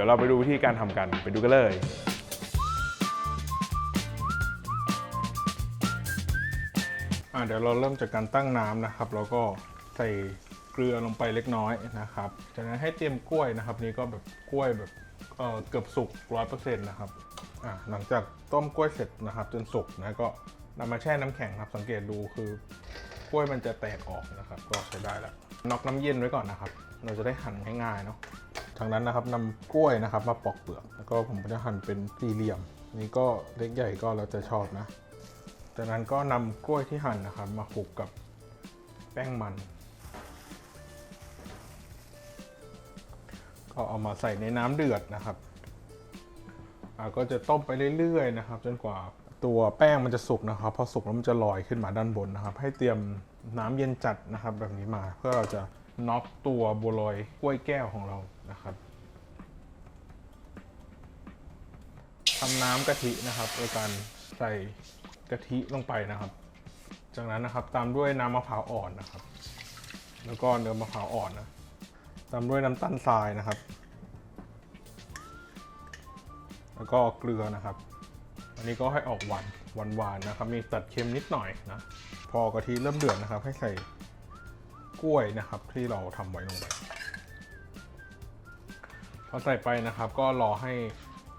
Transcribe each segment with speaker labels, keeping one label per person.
Speaker 1: ดี๋ยวเราไปดูวิธีการทำกัน ไปดูกันเลย อะเดี๋ยวเราเริ่มจากการตั้งน้ำนะครับ แล้วก็ใส่เกลือลงไปเล็กน้อยนะครับ จากนั้นให้เตรียมกล้วยนะครับ นี่ก็แบบกล้วยแบบเอ่อเกือบสุกร้อยเปอร์เซ็นต์นะครับอะหลังจากต้มกล้วยเสร็จนะครับ จนสุกนะก็นำมาแช่น้ำแข็งครับ สังเกตดูคือกล้วยมันจะแตกออกนะครับ ก็ใช้ได้แล้วน็อกน้ำเย็นไว้ก่อนนะครับ เราจะได้หั่นง่ายๆเนาะ ทางนั้นนะครับนำกล้วยนะครับมาปอกเปลือก แล้วก็ผมก็จะหั่นเป็นสี่เหลี่ยม นี่ก็เล็กใหญ่ก็แล้วจะชอบนะ จากนั้นก็นำกล้วยที่หั่นนะครับ มาคลุกกับแป้งมัน ก็เอามาใส่ในน้ำเดือดนะครับก็จะต้มไปเรื่อยๆนะครับ จนกว่าตัวแป้งมันจะสุกนะครับ พอสุกแล้วมันจะลอยขึ้นมาด้านบนนะครับ ให้เตรียมน้ำเย็นจัดนะครับ แบบนี้มาเพื่อเราจะน็อกตัวบัวลอยกล้วยแก้วของเรา นะครับทำน้ำกะทินะครับโดยการใส่กะทิลงไปนะครับ จากนั้นนะครับตามด้วยน้ำมะพร้าวอ่อนนะครับ แล้วก็เนื้อมะพร้าวอ่อนนะตามด้วยน้ำตาลทรายนะครับ แล้วก็เกลือนะครับ อันนี้ก็ให้ออกหวานหวานหวานๆนะครับ มีตัดเค็มนิดหน่อยนะ พอกะทิเริ่มเดือดนะครับ ให้ใส่กล้วยนะครับที่เราทำไว้ลงไป พอใส่ไปนะครับ ก็รอให้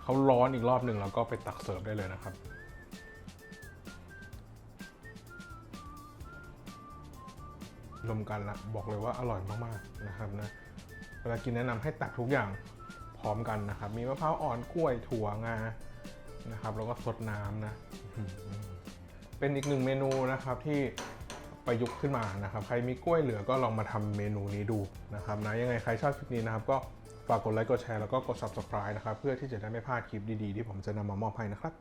Speaker 1: เขาร้อนอีกรอบหนึ่งแล้วก็ไปตักเสิร์ฟได้เลยนะครับ รวมกันละบอกเลยว่าอร่อยมากๆนะครับนะเวลากินแนะนำให้ตักทุกอย่างพร้อมกันนะครับ มีมะพร้าวอ่อนกล้วยถั่วงานะครับ แล้วก็สดน้ำนะเป็นอีกหนึ่งเมนูนะครับที่ประยุกต์ขึ้นมานะครับ ใครมีกล้วยเหลือก็ลองมาทำเมนูนี้ดูนะครับนะยังไงใครชอบคลิปนี้นะครับ ก็ ฝากกดไลค์กดแชร์แล้วก็กด subscribe นะครับ เพื่อที่จะได้ไม่พลาดคลิปดีๆ ที่ผมจะนำมามอบให้นะครับ